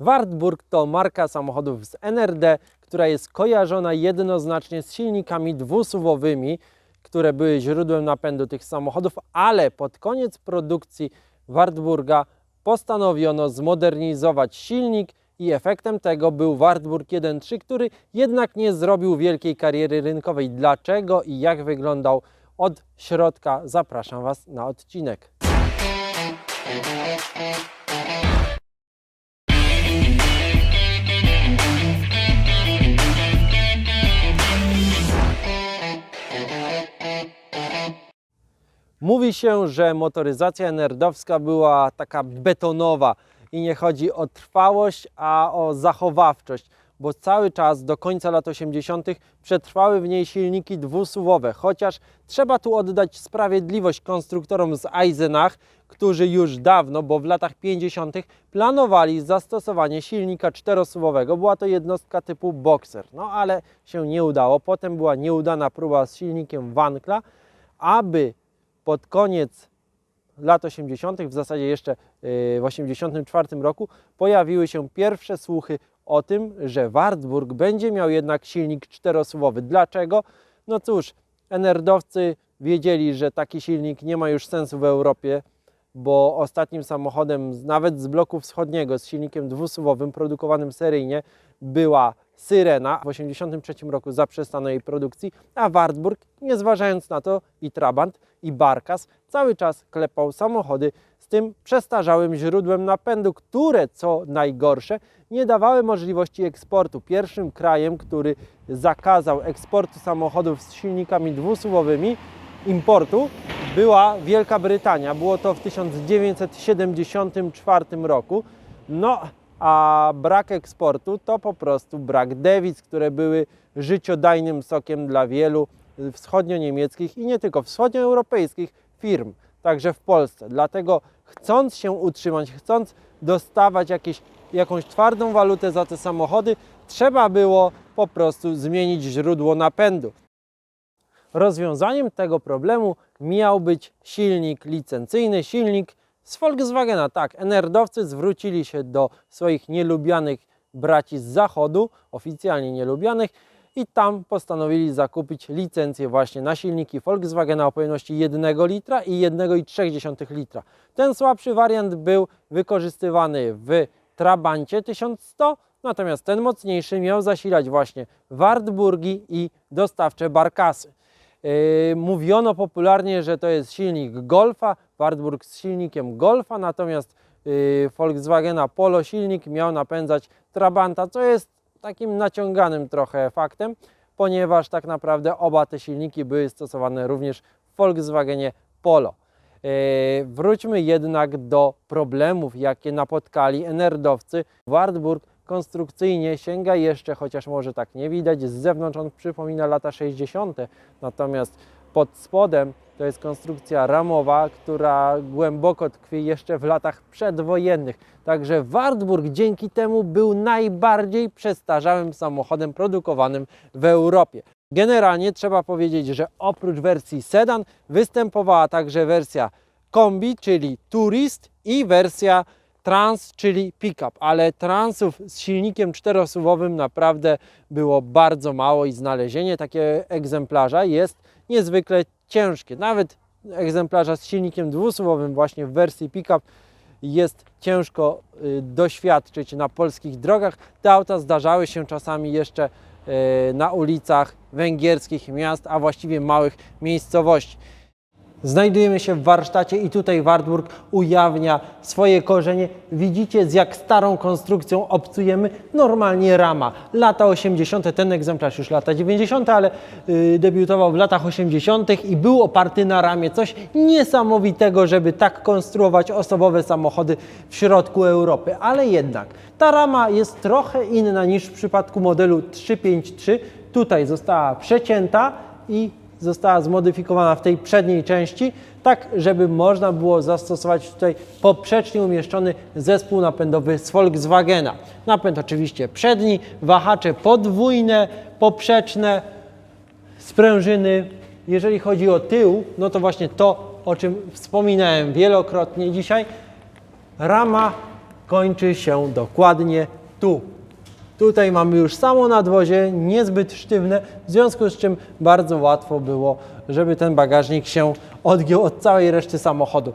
Wartburg to marka samochodów z NRD, która jest kojarzona jednoznacznie z silnikami dwusuwowymi, które były źródłem napędu tych samochodów, ale pod koniec produkcji Wartburga postanowiono zmodernizować silnik i efektem tego był Wartburg 1.3, który jednak nie zrobił wielkiej kariery rynkowej. Dlaczego i jak wyglądał od środka? Zapraszam Was na odcinek. Mówi się, że motoryzacja nerdowska była taka betonowa i nie chodzi o trwałość, a o zachowawczość, bo cały czas do końca lat 80. przetrwały w niej silniki dwusuwowe, chociaż trzeba tu oddać sprawiedliwość konstruktorom z Eisenach, którzy już dawno, bo w latach 50. planowali zastosowanie silnika czterosuwowego. Była to jednostka typu Boxer, no ale się nie udało. Potem była nieudana próba z silnikiem Wankla, aby pod koniec lat 80., w zasadzie jeszcze yy, w 84 roku, pojawiły się pierwsze słuchy o tym, że Wartburg będzie miał jednak silnik czterosuwowy. Dlaczego? No cóż, NRD-owcy wiedzieli, że taki silnik nie ma już sensu w Europie, bo ostatnim samochodem, nawet z bloku wschodniego, z silnikiem dwusuwowym produkowanym seryjnie, była Syrena. W 1983 roku zaprzestano jej produkcji, a Wartburg, nie zważając na to, i Trabant, i Barkas cały czas klepał samochody z tym przestarzałym źródłem napędu, które, co najgorsze, nie dawały możliwości eksportu. Pierwszym krajem, który zakazał eksportu samochodów z silnikami dwusuwowymi, importu, była Wielka Brytania. Było to w 1974 roku. No, a brak eksportu to po prostu brak dewiz, które były życiodajnym sokiem dla wielu wschodnio-niemieckich i nie tylko wschodnioeuropejskich firm, także w Polsce. Dlatego chcąc się utrzymać, chcąc dostawać jakieś, jakąś twardą walutę za te samochody, trzeba było po prostu zmienić źródło napędu. Rozwiązaniem tego problemu miał być silnik licencyjny, silnik z Volkswagena. Tak, NRD-owcy zwrócili się do swoich nielubianych braci z zachodu, oficjalnie nielubianych, i tam postanowili zakupić licencję właśnie na silniki Volkswagena o pojemności 1 litra i 1,3 litra. Ten słabszy wariant był wykorzystywany w Trabancie 1100, natomiast ten mocniejszy miał zasilać właśnie Wartburgi i dostawcze Barkasy. Yy, Mówiono popularnie, że to jest silnik Golfa, Wartburg z silnikiem Golfa, natomiast yy, Volkswagena Polo silnik miał napędzać Trabanta, co jest takim naciąganym trochę faktem, ponieważ tak naprawdę oba te silniki były stosowane również w Volkswagenie Polo. Yy, Wróćmy jednak do problemów, jakie napotkali NRD-owcy. Wartburg konstrukcyjnie sięga jeszcze, chociaż może tak nie widać, z zewnątrz on przypomina lata 60., natomiast pod spodem to jest konstrukcja ramowa, która głęboko tkwi jeszcze w latach przedwojennych. Także Wartburg dzięki temu był najbardziej przestarzałym samochodem produkowanym w Europie. Generalnie trzeba powiedzieć, że oprócz wersji sedan występowała także wersja kombi, czyli turist i wersja trans, czyli pickup, ale transów z silnikiem czterosuwowym naprawdę było bardzo mało i znalezienie takiego egzemplarza jest niezwykle ciężkie. Nawet egzemplarza z silnikiem dwusuwowym właśnie w wersji pickup jest ciężko y, doświadczyć na polskich drogach. Te auta zdarzały się czasami jeszcze y, na ulicach węgierskich miast, a właściwie małych miejscowości. Znajdujemy się w warsztacie i tutaj Wartburg ujawnia swoje korzenie. Widzicie z jak starą konstrukcją obcujemy normalnie rama. Lata 80., ten egzemplarz już lata 90., ale y, debiutował w latach 80. i był oparty na ramie. Coś niesamowitego, żeby tak konstruować osobowe samochody w środku Europy. Ale jednak ta rama jest trochę inna niż w przypadku modelu 353. Tutaj została przecięta i została zmodyfikowana w tej przedniej części, tak żeby można było zastosować tutaj poprzecznie umieszczony zespół napędowy z Volkswagena. Napęd oczywiście przedni, wahacze podwójne, poprzeczne, sprężyny. Jeżeli chodzi o tył, no to właśnie to, o czym wspominałem wielokrotnie dzisiaj, rama kończy się dokładnie tu. Tutaj mamy już samo nadwozie, niezbyt sztywne, w związku z czym bardzo łatwo było, żeby ten bagażnik się odgiął od całej reszty samochodu.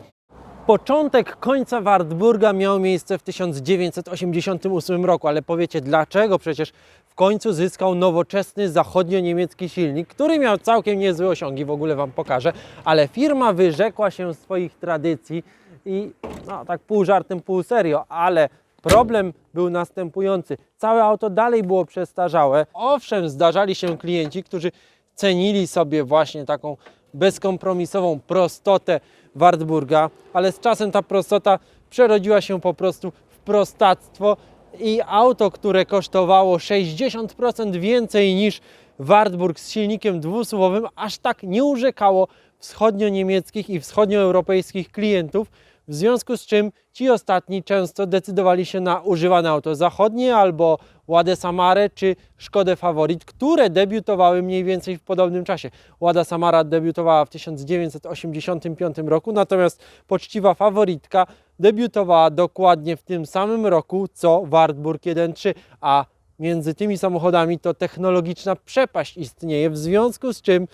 Początek końca Wartburga miał miejsce w 1988 roku, ale powiecie dlaczego? Przecież w końcu zyskał nowoczesny zachodnio-niemiecki silnik, który miał całkiem niezłe osiągi, w ogóle Wam pokażę, ale firma wyrzekła się swoich tradycji i no tak pół żartem, pół serio, ale problem był następujący. Całe auto dalej było przestarzałe. Owszem, zdarzali się klienci, którzy cenili sobie właśnie taką bezkompromisową prostotę Wartburga, ale z czasem ta prostota przerodziła się po prostu w prostactwo i auto, które kosztowało 60% więcej niż Wartburg z silnikiem dwusuwowym, aż tak nie urzekało wschodnio-niemieckich i wschodnioeuropejskich klientów, w związku z czym ci ostatni często decydowali się na używane auto zachodnie albo Ładę Samarę czy Szkodę Favorit, które debiutowały mniej więcej w podobnym czasie. Łada Samara debiutowała w 1985 roku, natomiast poczciwa Favoritka debiutowała dokładnie w tym samym roku co Wartburg 1.3, a między tymi samochodami to technologiczna przepaść istnieje, w związku z czym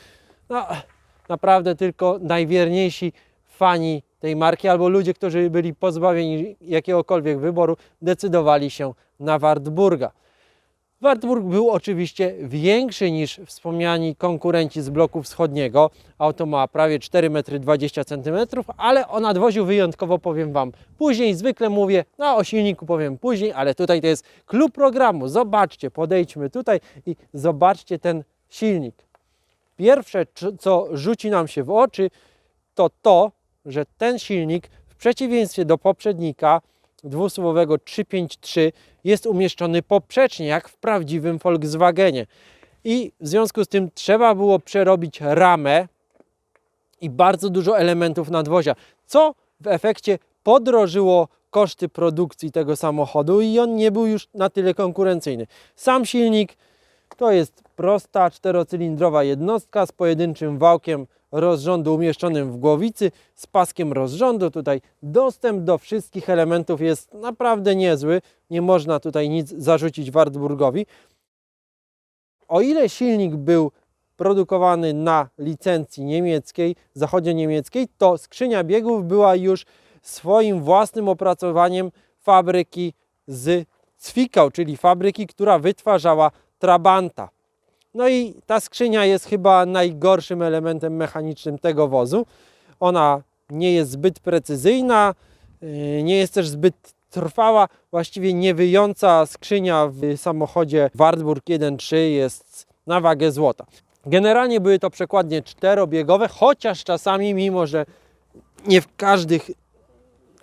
no, naprawdę tylko najwierniejsi fani tej marki albo ludzie, którzy byli pozbawieni jakiegokolwiek wyboru, decydowali się na Wartburga. Wartburg był oczywiście większy niż wspomniani konkurenci z bloku wschodniego. Auto ma prawie 4,20 m, ale o nadwoziu wyjątkowo powiem Wam później. Zwykle mówię, no o silniku powiem później, ale tutaj to jest klub programu. Zobaczcie, podejdźmy tutaj i zobaczcie ten silnik. Pierwsze, co rzuci nam się w oczy, to to, że ten silnik w przeciwieństwie do poprzednika dwusłowowego 353 jest umieszczony poprzecznie, jak w prawdziwym Volkswagenie. I w związku z tym trzeba było przerobić ramę i bardzo dużo elementów nadwozia, co w efekcie podrożyło koszty produkcji tego samochodu i on nie był już na tyle konkurencyjny. Sam silnik to jest prosta czterocylindrowa jednostka z pojedynczym wałkiem rozrządu umieszczonym w głowicy, z paskiem rozrządu. Tutaj dostęp do wszystkich elementów jest naprawdę niezły. Nie można tutaj nic zarzucić Wartburgowi. O ile silnik był produkowany na licencji niemieckiej, zachodnio-niemieckiej, to skrzynia biegów była już swoim własnym opracowaniem fabryki z Zwickau, czyli fabryki, która wytwarzała Trabanta. No i ta skrzynia jest chyba najgorszym elementem mechanicznym tego wozu. Ona nie jest zbyt precyzyjna, yy, nie jest też zbyt trwała. Właściwie niewyjąca skrzynia w samochodzie Wartburg 1.3 jest na wagę złota. Generalnie były to przekładnie czterobiegowe, chociaż czasami, mimo że nie w każdych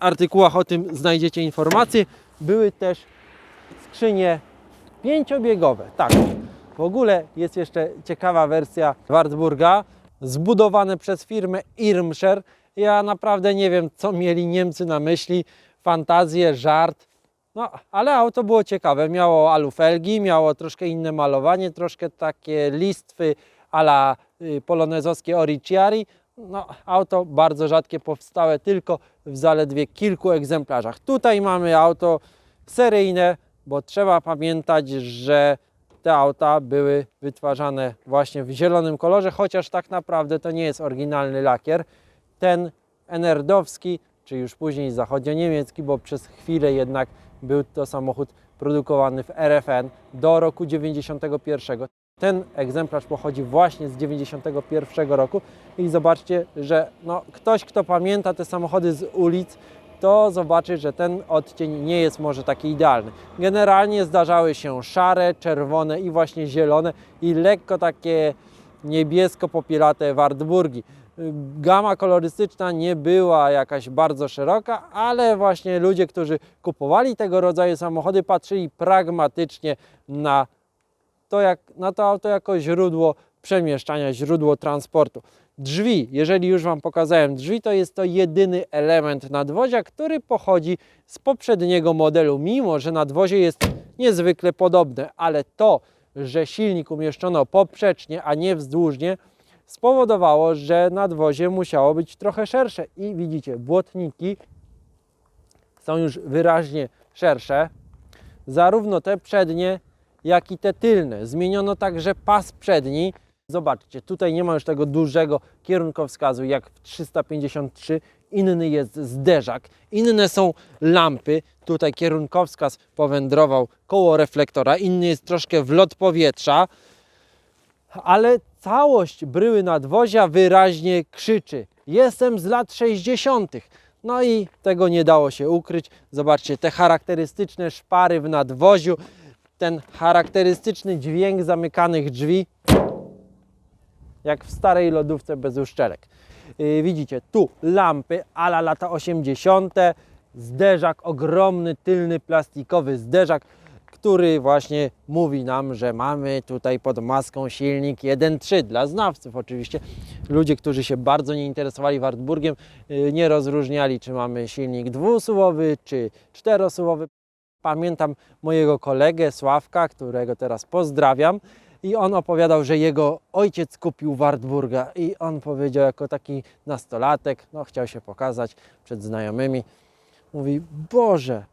artykułach o tym znajdziecie informacje, były też skrzynie pięciobiegowe. Tak, w ogóle jest jeszcze ciekawa wersja Wartburga, zbudowane przez firmę Irmscher. Ja naprawdę nie wiem, co mieli Niemcy na myśli, fantazję, żart. No, ale auto było ciekawe. Miało alufelgi, miało troszkę inne malowanie, troszkę takie listwy ala y, polonezowskie Oriciari. No, auto bardzo rzadkie, powstałe tylko w zaledwie kilku egzemplarzach. Tutaj mamy auto seryjne, bo trzeba pamiętać, że te auta były wytwarzane właśnie w zielonym kolorze, chociaż tak naprawdę to nie jest oryginalny lakier. Ten enerdowski, czy już później zachodnio-niemiecki, bo przez chwilę jednak był to samochód produkowany w RFN do roku 91. Ten egzemplarz pochodzi właśnie z 91 roku i zobaczcie, że no, ktoś, kto pamięta te samochody z ulic, to zobaczy, że ten odcień nie jest może taki idealny. Generalnie zdarzały się szare, czerwone i właśnie zielone i lekko takie niebiesko-popielate Wartburgi. Gama kolorystyczna nie była jakaś bardzo szeroka, ale właśnie ludzie, którzy kupowali tego rodzaju samochody, patrzyli pragmatycznie na to, jak, na to auto jako źródło przemieszczania, źródło transportu. Drzwi, jeżeli już Wam pokazałem drzwi, to jest to jedyny element nadwozia, który pochodzi z poprzedniego modelu, mimo że nadwozie jest niezwykle podobne, ale to, że silnik umieszczono poprzecznie, a nie wzdłużnie, spowodowało, że nadwozie musiało być trochę szersze. I widzicie, błotniki są już wyraźnie szersze, zarówno te przednie, jak i te tylne. Zmieniono także pas przedni. Zobaczcie, tutaj nie ma już tego dużego kierunkowskazu jak w 353. Inny jest zderzak, inne są lampy. Tutaj kierunkowskaz powędrował koło reflektora, inny jest troszkę wlot powietrza, ale całość bryły nadwozia wyraźnie krzyczy: Jestem z lat 60. No i tego nie dało się ukryć. Zobaczcie, te charakterystyczne szpary w nadwoziu, ten charakterystyczny dźwięk zamykanych drzwi, jak w starej lodówce bez uszczelek. Yy, widzicie, tu lampy ala lata 80., zderzak, ogromny tylny plastikowy zderzak, który właśnie mówi nam, że mamy tutaj pod maską silnik 1.3 dla znawców oczywiście. Ludzie, którzy się bardzo nie interesowali Wartburgiem, yy, nie rozróżniali, czy mamy silnik dwusuwowy, czy czterosuwowy. Pamiętam mojego kolegę Sławka, którego teraz pozdrawiam. I on opowiadał, że jego ojciec kupił Wartburga i on powiedział jako taki nastolatek, no chciał się pokazać przed znajomymi. Mówi, Boże,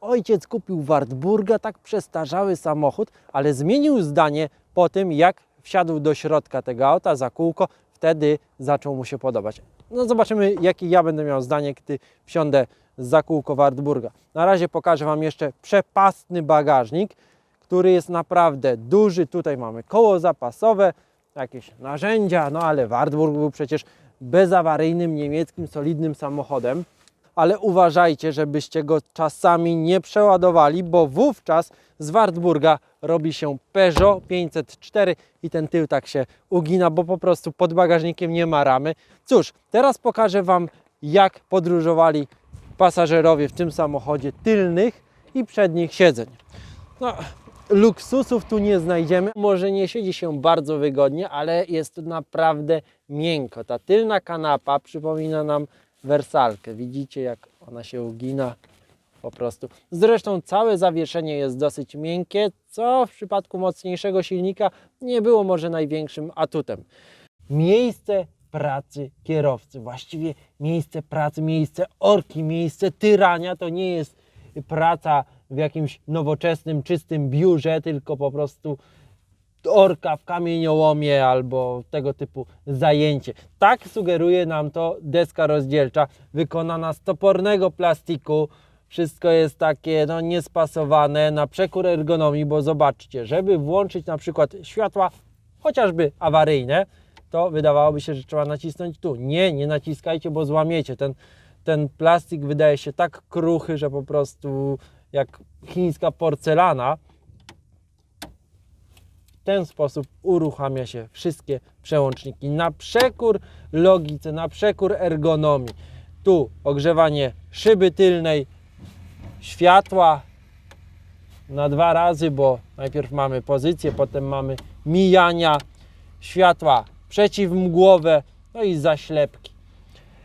ojciec kupił Wartburga, tak przestarzały samochód, ale zmienił zdanie po tym, jak wsiadł do środka tego auta za kółko, wtedy zaczął mu się podobać. No zobaczymy, jakie ja będę miał zdanie, gdy wsiądę za kółko Wartburga. Na razie pokażę Wam jeszcze przepastny bagażnik, który jest naprawdę duży. Tutaj mamy koło zapasowe, jakieś narzędzia, no ale Wartburg był przecież bezawaryjnym niemieckim solidnym samochodem. Ale uważajcie, żebyście go czasami nie przeładowali, bo wówczas z Wartburga robi się Peugeot 504 i ten tył tak się ugina, bo po prostu pod bagażnikiem nie ma ramy. Cóż, teraz pokażę Wam, jak podróżowali pasażerowie w tym samochodzie tylnych i przednich siedzeń. No, luksusów tu nie znajdziemy. Może nie siedzi się bardzo wygodnie, ale jest tu naprawdę miękko. Ta tylna kanapa przypomina nam wersalkę. Widzicie, jak ona się ugina po prostu. Zresztą całe zawieszenie jest dosyć miękkie, co w przypadku mocniejszego silnika nie było może największym atutem. Miejsce pracy kierowcy, właściwie miejsce pracy, miejsce orki, miejsce tyrania to nie jest praca w jakimś nowoczesnym, czystym biurze, tylko po prostu orka w kamieniołomie albo tego typu zajęcie. Tak sugeruje nam to deska rozdzielcza, wykonana z topornego plastiku. Wszystko jest takie no, niespasowane na przekór ergonomii, bo zobaczcie, żeby włączyć na przykład światła chociażby awaryjne, to wydawałoby się, że trzeba nacisnąć tu. Nie, nie naciskajcie, bo złamiecie. Ten, ten plastik wydaje się tak kruchy, że po prostu jak chińska porcelana. W ten sposób uruchamia się wszystkie przełączniki na przekór logice, na przekór ergonomii. Tu ogrzewanie szyby tylnej, światła na dwa razy, bo najpierw mamy pozycję, potem mamy mijania, światła przeciwmgłowe, no i zaślepki.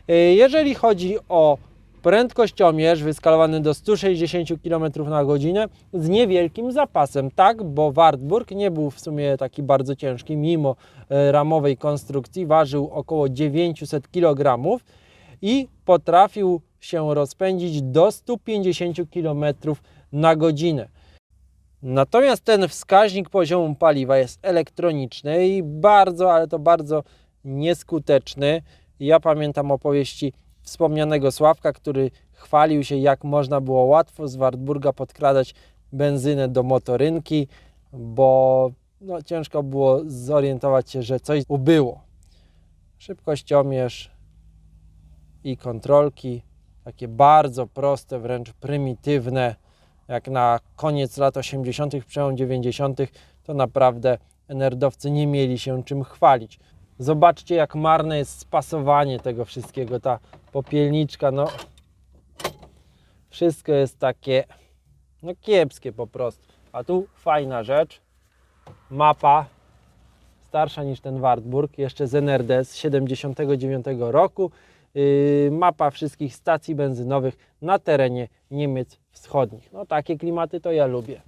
Y, Jeżeli chodzi o prędkościomierz wyskalowany do 160 km na godzinę z niewielkim zapasem, tak, bo Wartburg nie był w sumie taki bardzo ciężki, mimo e, ramowej konstrukcji, ważył około 900 kg i potrafił się rozpędzić do 150 km na godzinę. Natomiast ten wskaźnik poziomu paliwa jest elektroniczny i bardzo, ale to bardzo nieskuteczny. Ja pamiętam opowieści wspomnianego Sławka, który chwalił się, jak można było łatwo z Wartburga podkradać benzynę do motorynki, bo no, ciężko było zorientować się, że coś ubyło. Szybkościomierz i kontrolki, takie bardzo proste, wręcz prymitywne, jak na koniec lat 80., przełom 90., to naprawdę nerdowcy nie mieli się czym chwalić. Zobaczcie, jak marne jest spasowanie tego wszystkiego. Ta popielniczka, no. Wszystko jest takie, no kiepskie po prostu. A tu fajna rzecz. Mapa starsza niż ten Wartburg, jeszcze z NRD z 79 roku. Yy, mapa wszystkich stacji benzynowych na terenie Niemiec Wschodnich. No takie klimaty to ja lubię.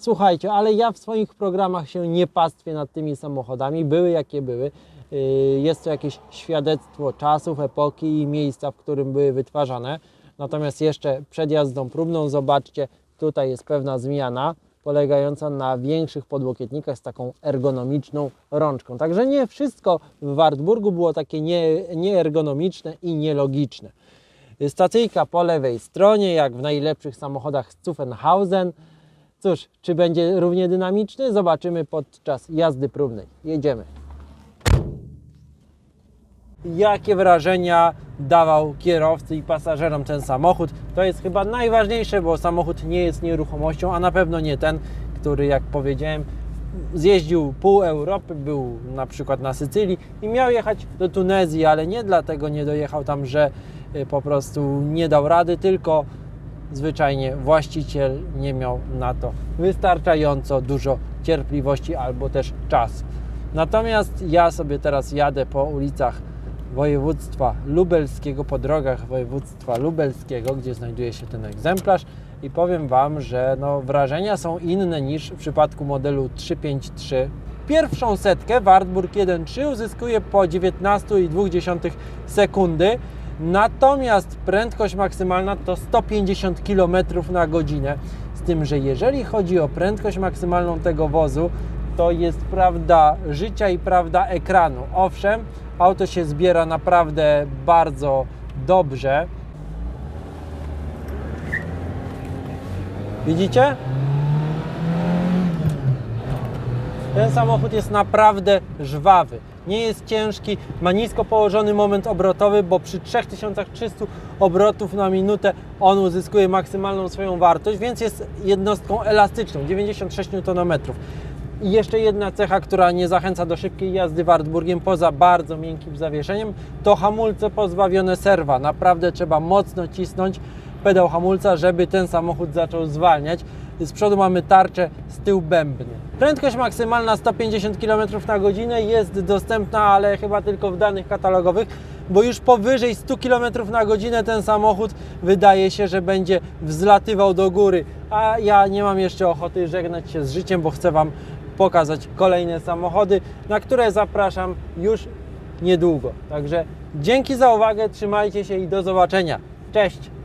Słuchajcie, ale ja w swoich programach się nie pastwię nad tymi samochodami, były jakie były. Yy, Jest to jakieś świadectwo czasów, epoki i miejsca, w którym były wytwarzane. Natomiast jeszcze przed jazdą próbną zobaczcie, tutaj jest pewna zmiana polegająca na większych podłokietnikach z taką ergonomiczną rączką. Także nie wszystko w Wartburgu było takie nie, nieergonomiczne i nielogiczne. Stacyjka po lewej stronie, jak w najlepszych samochodach z Zuffenhausen. Cóż, czy będzie równie dynamiczny? Zobaczymy podczas jazdy próbnej. Jedziemy. Jakie wrażenia dawał kierowcy i pasażerom ten samochód? To jest chyba najważniejsze, bo samochód nie jest nieruchomością, a na pewno nie ten, który, jak powiedziałem, zjeździł pół Europy, był na przykład na Sycylii i miał jechać do Tunezji, ale nie dlatego nie dojechał tam, że y, po prostu nie dał rady, tylko zwyczajnie właściciel nie miał na to wystarczająco dużo cierpliwości albo też czasu. Natomiast ja sobie teraz jadę po ulicach województwa lubelskiego, po drogach województwa lubelskiego, gdzie znajduje się ten egzemplarz i powiem Wam, że no, wrażenia są inne niż w przypadku modelu 353. Pierwszą setkę Wartburg 1.3 uzyskuje po 19,2 sekundy, natomiast prędkość maksymalna to 150 km na godzinę. Z tym, że jeżeli chodzi o prędkość maksymalną tego wozu, to jest prawda życia i prawda ekranu. Owszem, auto się zbiera naprawdę bardzo dobrze. Widzicie? Ten samochód jest naprawdę żwawy. Nie jest ciężki, ma nisko położony moment obrotowy, bo przy 3300 obrotów na minutę on uzyskuje maksymalną swoją wartość, więc jest jednostką elastyczną 96 Nm. I jeszcze jedna cecha, która nie zachęca do szybkiej jazdy Wartburgiem poza bardzo miękkim zawieszeniem, to hamulce pozbawione serwa. Naprawdę trzeba mocno cisnąć pedał hamulca, żeby ten samochód zaczął zwalniać. Z przodu mamy tarczę, z tyłu bębny. Prędkość maksymalna 150 km na godzinę jest dostępna, ale chyba tylko w danych katalogowych, bo już powyżej 100 km na godzinę ten samochód wydaje się, że będzie wzlatywał do góry. A ja nie mam jeszcze ochoty żegnać się z życiem, bo chcę Wam pokazać kolejne samochody, na które zapraszam już niedługo. Także dzięki za uwagę, trzymajcie się i do zobaczenia. Cześć!